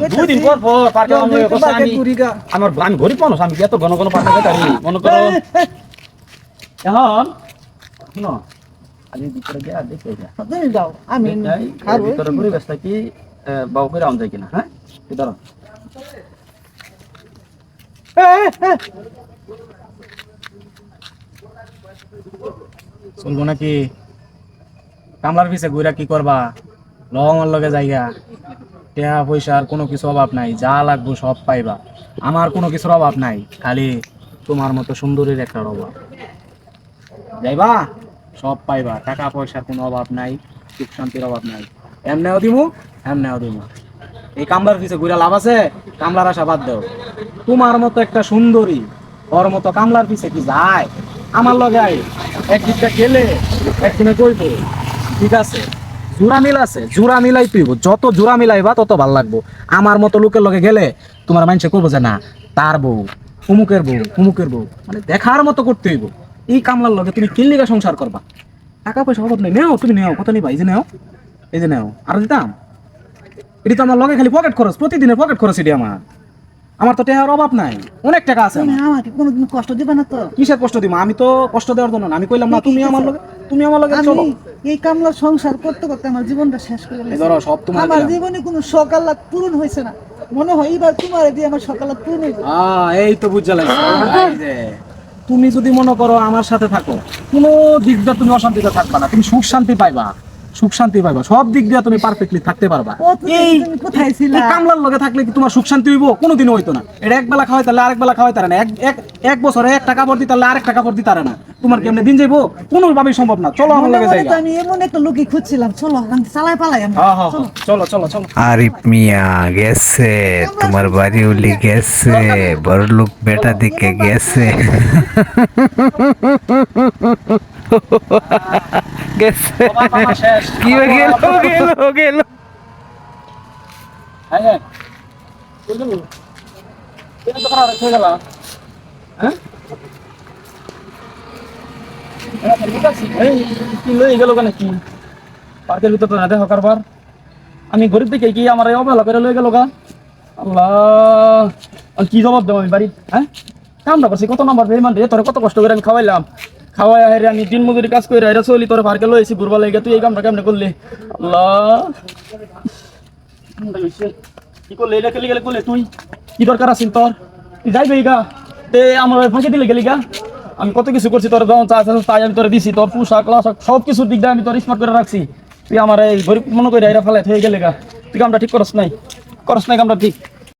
দুই পর পর পার্কে আমি আমার আমি গরিব মানুষ আমি এত ঘন ঘন পার্কে যাই মনে করো। এখন শুনো আজ ভিতরে গিয়ে দেখে যাও আমি দেখাই, এর খাব ভিতরে পরিবেশটা কি বাবু করে আন যায় কিনা হ্যাঁ? এই চলবো নাকি? কামলার পিছে ঘুরা কি করবা? লঙ্গর লগে জায়গা। টাকা পয়সার কোনো কিছু অভাব নাই, যা লাগবো সব পাইবা। আমার কোনো কিছুর অভাব নাই, খালি তোমার মতো সুন্দরীর একটা অভাব। যাইবা? সব পাইবা, টাকা পয়সার কোনো অভাব নাই, সুখ শান্তির অভাব নাই। এমনেও দিমু এমনেও দিমু। এই কামলার পিছে ঘুরে লাভ আছে? কামলার আশা বাদ দাও। তোমার মতো একটা সুন্দরী, ওর মতো কামলার পিছে কি যায়? আমার লগে আই একদিকটা গেলে একদিনে কইব, ঠিক আছে? জোড়া মিল আছে জোড়া মিলাই তুইব। যত জোড়া মিলাইবা তত ভালো লাগবো। আমার মতো লোকের লগে গেলে তোমার মানুষে করব যে না তার বউ উমুকের বউ উমুকের বউ। মানে দেখার মতো করতে হইব। এই কামলার লগে তুমি কিল্লিগা সংসার করবা? টাকা পয়সা অভাব নেই। নেও তুমি নেও কত নিবা এই যে নেও এই যে নেও। আর দিতাম? এটি তো আমার লগে খালি পকেট খরচ প্রতিদিনের পকেট খরচ এটি আমার। আমার তো টাকার অভাব নাই। অনেক টাকা আছে। আমাকে কোনোদিন কষ্ট দিবে না তো? কিসের কষ্ট দিব আমি তো কষ্ট দেওয়ার জন্য না। আমি কইলাম না তুমি আমার লগে তুমি আমার লগে চলো। এই কামলা সংসার করতে করতে আমার জীবনটা শেষ করে এই ধরো সব তোমার আমার জীবনে কোনো সকাল পূরণ হয়েছে না। মনে হয় এবার তোমার দিয়ে আমার সকাল পূরণ হয়েছে এই তো বুঝা লাগছে এই যে, তুমি যদি মনে করো আমার সাথে থাকো কোনো দিক দিয়ে তুমি অশান্তিতে থাকবা না তুমি সুখ শান্তি পাইবা। সুখ শান্তি পাইবা। সব দিক দিয়ে তুমি পারফেক্টলি থাকতে পারবা। এই কোথায় ছিলা? এই কামলার লগে থাকলে কি তোমার সুখ শান্তি হইব? কোনোদিনও হইতো না। এটা এক বেলা খাওয়াই তাহলে আরেক বেলা খাওয়াই তারে না। এক এক এক বছরে এক টাকা ভর্তি তাহলে আরেক টাকা ভর্তি তারে না। তোমার কেমনে দিন যাইবো? কোনোভাবেই সম্ভব না। চলো আমার লগে যাইবা আমি এমন একটা লোকই খুঁজছিলাম। চলো আমি চালাই পালাই আমরা হ্যাঁ হ্যাঁ হ্যাঁ, চলো চলো চলো। আরিফ মিয়া গেছে। তোমার বাড়ি উলি গেছে। বড় লোক বেটা দিকে গেছে। গেছে। কি গেল গেল গেল পার্কের ভিতর তো না দেখো কারবার আমি গরিব দেখে কি আমার এই অবহেলা করে লয়ে গেল গা আল্লাহ কি জবাব দেবো আমি বাড়ি হ্যাঁ কামটা করছি কত নাম্বার বেমান রে তোর কত কষ্ট করে আমি খাওয়াইলাম খাওয়াই হেরে আমি দিন মজুরি কাজ করে হেরে চলি, তোর পার্কে লয়েছি ঘুরবা লেগে তুই এই কামটা কেমনে করলি? আল্লাহ। কি করলে? এটা কেলে গেলে করলে তুই? কি দরকার আছিল তোর? তুই যাইবে গা। তে আমার ফাঁকে দিলে গেলি গা। আমি কত কিছু করছি, তোর যখন চা তাই আমি তোর দিছি, তোর পোশাক লাশাক সব কিছুর দিক দিয়ে আমি তোর স্মার্ট করে রাখছি। তুই আমার এই গরিব মনে করে এরা ফেলাই হয়ে গেলে গা। তুই কামটা ঠিক করস নাই। করস নাই কামটা ঠিক।